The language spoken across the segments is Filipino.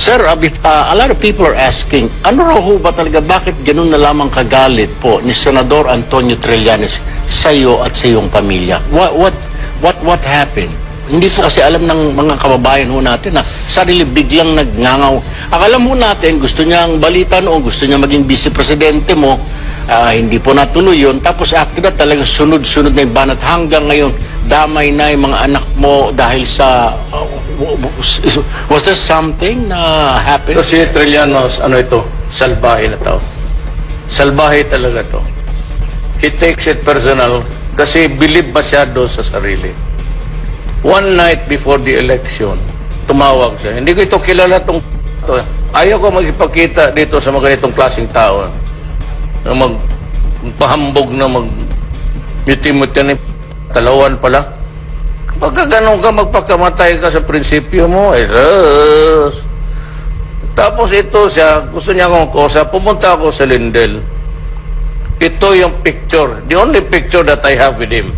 Sir, uh, uh, a lot of people are asking, ano raw ho ba talaga, bakit ganun na lamang kagalit po ni Senador Antonio Trillanes sa iyo at sa iyong pamilya? What, what, what, what happened? Hindi po kasi alam ng mga kababayan ho natin na sarili biglang nagngangaw. Akala mo natin, gusto niya ang balita noon, gusto niya maging vice-presidente mo, ah, hindi po natuloy yun. Tapos after that, talagang sunod-sunod na yung banat hanggang ngayon, damay na yung mga anak mo dahil sa... uh, was there something na happened? Ito si Trillanos, ano ito, salbahe na tao. Salbahe talaga to. He takes it personal kasi believe masyado sa sarili. One night before the election, tumawag siya. Hindi ko ito kilala tong to. Ayaw ko magipakita dito sa mga ganitong klaseng tao na mag pahambog na mag muti-muti na talawan pala. Pagka ganun ka, magpakamatay ka sa prinsipyo mo, eh, sus. Tapos ito siya, gusto niya akong kosa, pumunta ako sa Lindel. Ito yung picture, the only picture that I have with him.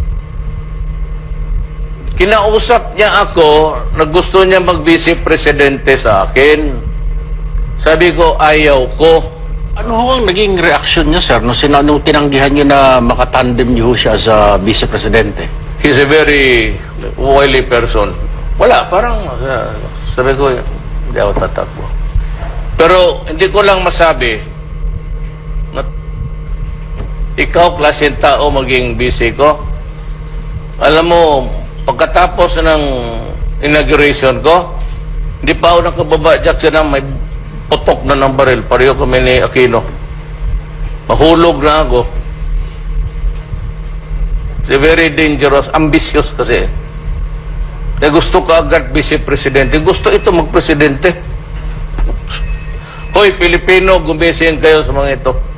Kinausap niya ako na gusto niya mag-vice presidente sa akin. Sabi ko, ayaw ko. Ano ho ang naging reaksyon niya, sir, sina- nung tinanggihan niyo na makatandem niyo siya sa vice-presidente? He's a very wily person. Wala, parang uh, sabi ko, hindi ako tatakbo. Pero hindi ko lang masabi na ikaw, klaseng tao, maging busy ko. Alam mo, pagkatapos ng inauguration ko, hindi pa ako nakababa, Jackson, may putok na ng baril. Pareho kami ni Aquino. Mahulog na ako. It's very dangerous, ambitious kasi. Kaya gusto ka agad vice-presidente. Gusto ito mag-presidente. Hoy, Pilipino, gumising kayo sa mga ito.